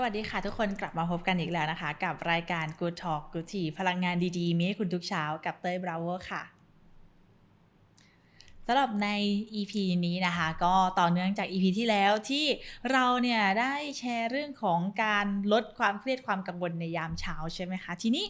สวัสดีค่ะทุกคนกลับมาพบกันอีกแล้วนะคะ กับรายการ Good Talk Good Tea พลังงานดีๆ มีให้คุณทุกเช้ากับเต้ยบราวเวอร์ค่ะ สำหรับใน EP นี้นะคะ ก็ต่อเนื่องจาก EP ที่แล้วที่เราเนี่ยได้แชร์เรื่องของการลดความเครียดความกังวลในยามเช้าใช่ไหมคะ ทีนี้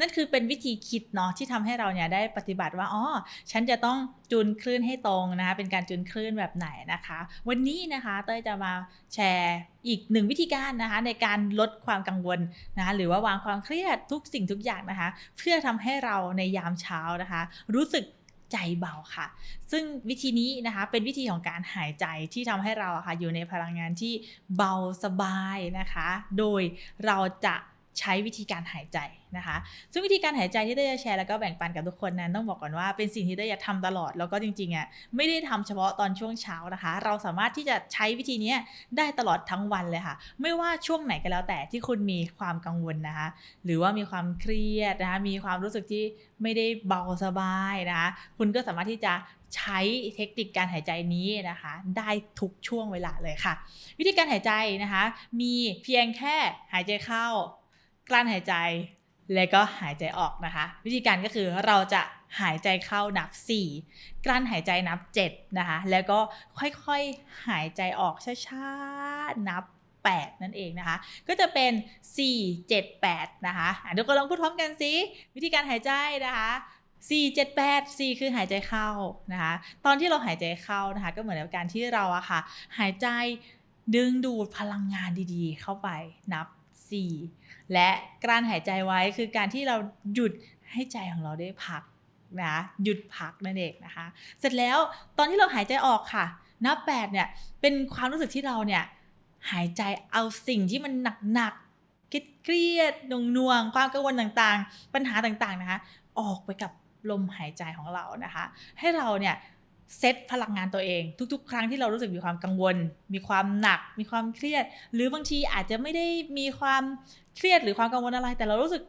นั่นคือเป็นวิธีคิดเนาะที่ทำให้เราเนี่ยได้ปฏิบัติว่าอ๋อฉันจะต้องจูนคลื่นให้ตรงนะคะเป็นการจูนคลื่นแบบไหนนะคะ วันนี้นะคะเต้ยจะมาแชร์อีกหนึ่งวิธีการนะคะในการลดความกังวลนะคะหรือว่าวางความเครียดทุกสิ่งทุกอย่างนะคะ เพื่อทำให้เราในยามเช้านะคะ รู้สึก ใจเบาค่ะ ซึ่งวิธีนี้นะคะเป็นวิธีของการหายใจที่ทำให้เราค่ะอยู่ในพลังงานที่เบาสบายนะคะ โดยเราจะ ใช้วิธีการหายใจนะคะ ซึ่งวิธีการหายใจที่เต้จะแชร์แล้วก็แบ่งปันกับทุกคนนั้นต้องบอกก่อนว่าเป็นสิ่งที่เต้จะทำตลอดแล้วก็จริงๆอะไม่ได้ทำเฉพาะตอนช่วงเช้านะคะ เราสามารถที่จะใช้วิธีนี้ได้ตลอดทั้งวันเลยค่ะ ไม่ว่าช่วงไหนก็แล้วแต่ที่คุณมีความกังวลนะคะ หรือว่ามีความเครียดนะคะมีความรู้สึกที่ไม่ได้เบาสบายนะคะคุณก็สามารถที่จะใช้เทคนิคการหายใจนี้นะคะ ได้ทุกช่วงเวลาเลยค่ะ วิธีการหายใจนะคะ มีเพียงแค่หายใจเข้า กลั้นหายใจ แล้วก็หายใจออกนะคะ วิธีการก็คือเราจะหายใจเข้านับ 4 กลั้นหายใจนับ 7 นะคะ แล้วก็ค่อยๆหายใจออกช้าๆ นับ 8 นั่นเองนะคะ ก็จะเป็น 4 7 8 นะคะอะทุกคนลองพูดพร้อมกันสิ วิธีการหายใจนะคะ4 7 8 4 คือหายใจเข้านะคะ ตอนที่เราหายใจเข้านะคะ ก็เหมือนกับการที่เราอะค่ะ หายใจดึงดูดพลังงานดีๆ เข้าไปนับ 4 และกลั้นหายใจไว้คือการที่เราหยุดให้ใจของเราได้พักนะหยุดพักนั่นเองนะคะ เสร็จแล้วตอนที่เราหายใจออกค่ะ นับแปดเนี่ยเป็นความรู้สึกที่เราเนี่ยหายใจเอาสิ่งที่มันหนักๆเครียดๆหน่วงๆความกังวลต่างๆ ปัญหาต่างๆนะคะ ออกไปกับลมหายใจของเรานะคะ ให้เราเนี่ย เซตพลังงานตัวเอง ทุก ๆ ครั้งที่เรารู้สึกมีความกังวล มีความหนัก มีความเครียด หรือบางทีอาจจะไม่ได้มีความเครียดหรือความกังวลอะไร แต่เรารู้สึก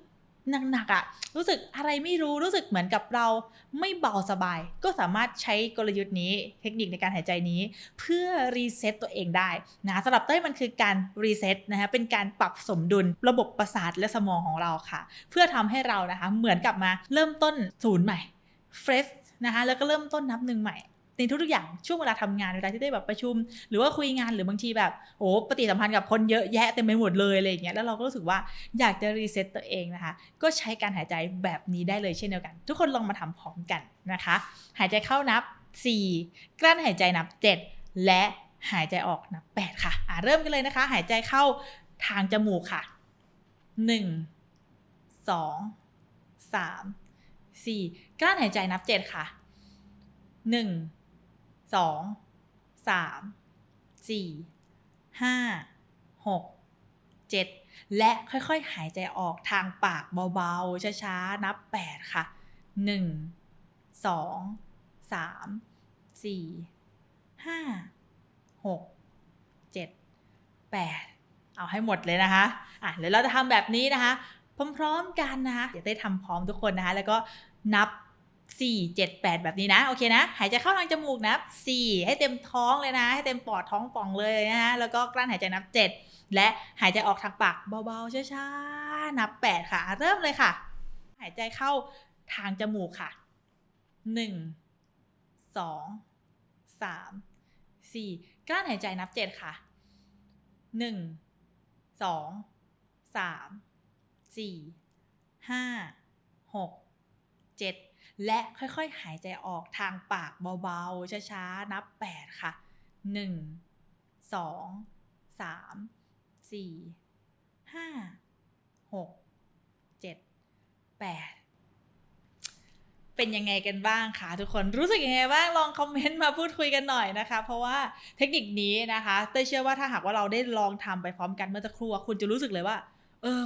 หนักๆอะ่ะ รู้สึกอะไรไม่รู้รู้สึกเหมือนกับเราไม่เบาสบาย ก็สามารถใช้กลยุทธ์นี้เทคนิคในการหายใจนี้ เพื่อรีเซ็ตตัวเองได้นะสำหรับเต้ยมันคือการรีเซ็ตนะคะเป็นการปรับสมดุลระบบประสาทและสมองของเราค่ะ เพื่อทำให้เรานะคะเหมือนกลับมาเริ่มต้นศูนย์ใหม่เฟรชนะคะแล้วก็เริ่มต้นนับหนึ่งใหม่ ในทุกๆอย่างช่วงเวลาทำงานเวลาที่ได้แบบประชุม หรือว่าคุยงานหรือบางทีแบบโอ้ปฏิสัมพันธ์กับคนเยอะแยะเต็มไปหมดเลยอะไรอย่างเงี้ยแล้วเราก็รู้สึกว่าอยากจะรีเซ็ตตัวเองนะคะ ก็ใช้การหายใจแบบนี้ได้เลยเช่นเดียวกัน ทุกคนลองมาทำพร้อมกันนะคะ หายใจเข้านับ 4 กลั้นหายใจนับ 7 และหายใจออกนับ 8 ค่ะอะเริ่มกันเลยนะคะ หายใจเข้าทางจมูกค่ะ 1 2 3 4 กลั้นหายใจนับ 7 ค่ะ 1 สองสามสี่ห้าหกเจ็ดและค่อยๆ หายใจออกทางปากเบาๆ ช้าๆ นับแปดค่ะหนึ่งสองสามสี่ห้าหกเจ็ดแปดเอาให้หมดเลยนะคะอะเดี๋ยวเราจะทำแบบนี้นะคะ พร้อมๆกันนะคะเดี๋ยวได้ทำพร้อมทุกคนนะคะ แล้วก็นับ 4 7 8 แบบนี้นะ โอเคนะ หายใจเข้าทางจมูกนับ 4 ให้เต็มท้องเลยนะ ให้เต็มปอดท้องป่องเลยนะฮะ แล้วก็กลั้นหายใจนับ 7 และหายใจออกทางปากเบาๆ ช้าๆ นับ 8 ค่ะ เริ่มเลยค่ะ หายใจเข้าทางจมูกค่ะ 1 2 3 4 กลั้นหายใจนับ 7 ค่ะ 1 2 3 4 5 6 7 และค่อยๆ หายใจออกทางปากเบาๆ ช้าๆ นับ 8 ค่ะ 1 2 3 4 5 6 7 8 เป็นยังไงกันบ้างคะทุกคนรู้สึกยังไงบ้างลองคอมเมนต์มาพูดคุยกันหน่อยนะคะ เพราะว่าเทคนิคนี้นะคะเต้เชื่อว่าถ้าหากว่าเราได้ลองทำไปพร้อมกันเมื่อสักครู่คุณจะรู้สึกเลยว่า เออ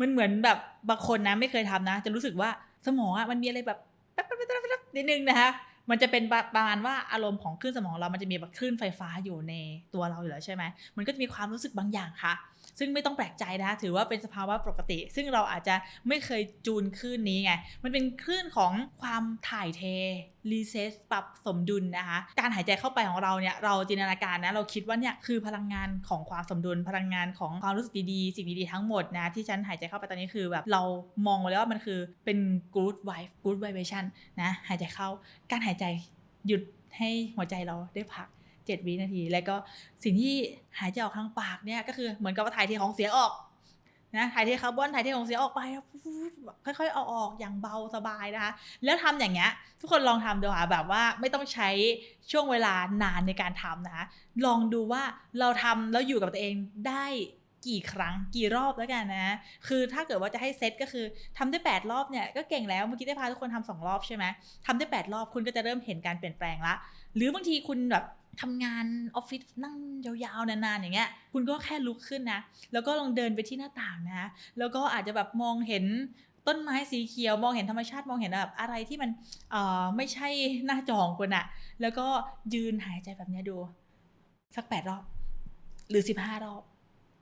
มันเหมือนแบบบางคนนะไม่เคยทำนะ จะรู้สึกว่าสมองอะมันมีอะไรแบบ แป๊บๆๆๆนิดนึงนะคะมันจะเป็นประมาณว่าอารมณ์ของคลื่นสมองเรามันจะมีแบบคลื่นไฟฟ้าอยู่ในตัวเราอยู่แล้วใช่ไหมมันก็จะมีความรู้สึกบางอย่างค่ะ ซึ่งไม่ต้องแปลกใจนะถือว่าเป็นสภาวะปกติ ซึ่งเราอาจจะไม่เคยจูนคลื่นนี้ไง มันเป็นคลื่นของความถ่ายเทรีเซ็ตปรับสมดุลนะคะ การหายใจเข้าไปของเราเนี่ยเราจินตนาการนะเราคิดว่าเนี่ยคือพลังงานของความสมดุลพลังงานของความรู้สึกดีๆสิ่งดีๆทั้งหมดนะที่ฉันหายใจเข้าไปตอนนี้คือแบบเรามองเลยว่ามันคือเป็น good vibe good vibration นะหายใจเข้าการหายใจหยุดให้หัวใจเราได้พัก7วินาที แล้วก็สิ่งที่หายใจออกทางปากเนี่ยก็คือเหมือนกับว่าถ่ายเทของเสียออก นะถ่ายเทคาร์บอนถ่ายเทของเสียออกไปค่อยๆเอาออกอย่างเบาสบายนะคะ แล้วทำอย่างเงี้ยทุกคนลองทำดูค่ะแบบว่าไม่ต้องใช้ช่วงเวลานานในการทำนะคะลองดูว่าเราทำแล้วอยู่กับตัวเองได้ กี่ครั้งกี่รอบแล้วกันนะ คือถ้าเกิดว่าจะให้เซตก็คือทำได้ 8 รอบเนี่ยก็เก่งแล้วเมื่อกี้ได้พาทุกคนทำสองรอบใช่ไหมทำได้ 8 รอบคุณก็จะเริ่มเห็นการเปลี่ยนแปลงละ หรือบางทีคุณแบบทำงานออฟฟิศนั่งยาวๆ นานๆ อย่างเงี้ย คุณก็แค่ลุกขึ้นนะ แล้วก็ลองเดินไปที่หน้าต่างนะ แล้วก็อาจจะแบบมองเห็นต้นไม้สีเขียวมองเห็นธรรมชาติมองเห็นแบบอะไรที่มันเอ่อไม่ใช่หน้าจอของคุณอะแล้วก็ยืนหายใจแบบเนี้ยดู สักแปดรอบ หรือสิบห้ารอบ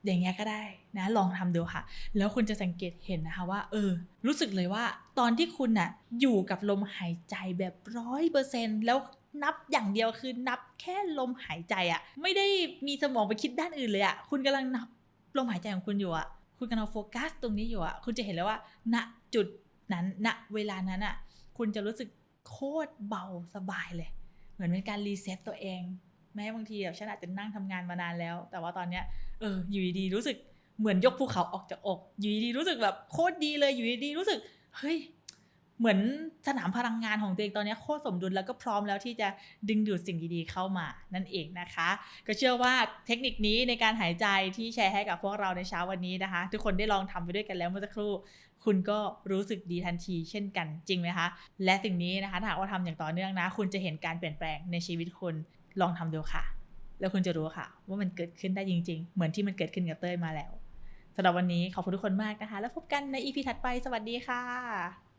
อย่างเงี้ยก็ได้นะลองทำดูค่ะ แล้วคุณจะสังเกตเห็นนะคะว่า เออ รู้สึกเลยว่า ตอนที่คุณน่ะอยู่กับลมหายใจแบบร้อยเปอร์เซ็นแล้วนับอย่างเดียวคือนับแค่ลมหายใจอะไม่ได้มีสมองไปคิดด้านอื่นเลยอะคุณกำลังนับลมหายใจของคุณอยู่อะคุณกำลังโฟกัสตรงนี้อยู่อะคุณจะเห็นแล้วว่า ณจุดนั้นณเวลานั้นอะคุณจะรู้สึกโคตรเบาสบายเลย เหมือนเป็นการรีเซ็ตตัวเอง แม้บางทีแบบฉันอาจจะนั่งทำงานมานานแล้ว แต่ว่าตอนเนี้ยเอออยู่ดีๆรู้สึกเหมือนยกภูเขาออกจากอกอยู่ดีๆรู้สึกแบบโคตรดีเลยอยู่ดีๆรู้สึกเฮ้ยเหมือนสนามพลังงานของตัวเองตอนนี้โคตรสมดุลแล้วก็พร้อมแล้วที่จะดึงดูดสิ่งดีๆเข้ามานั่นเองนะคะ ก็เชื่อว่าเทคนิคนี้ในการหายใจที่แชร์ให้กับพวกเราในเช้าวันนี้นะคะ ทุกคนได้ลองทำไปด้วยกันแล้วเมื่อสักครู่ คุณก็รู้สึกดีทันทีเช่นกันจริงไหมคะ และสิ่งนี้นะคะถ้าหากว่าทำอย่างต่อเนื่องนะ คุณจะเห็นการเปลี่ยนแปลงในชีวิตคุณ ลองทำดูค่ะ แล้วคุณจะรู้ค่ะ ว่ามันเกิดขึ้นได้จริง ๆ เหมือนที่มันเกิดขึ้นกับเต้ยมาแล้วสำหรับวันนี้ขอบคุณทุกคนมากนะคะ แล้วพบกันในอีพีถัดไปสวัสดีค่ะ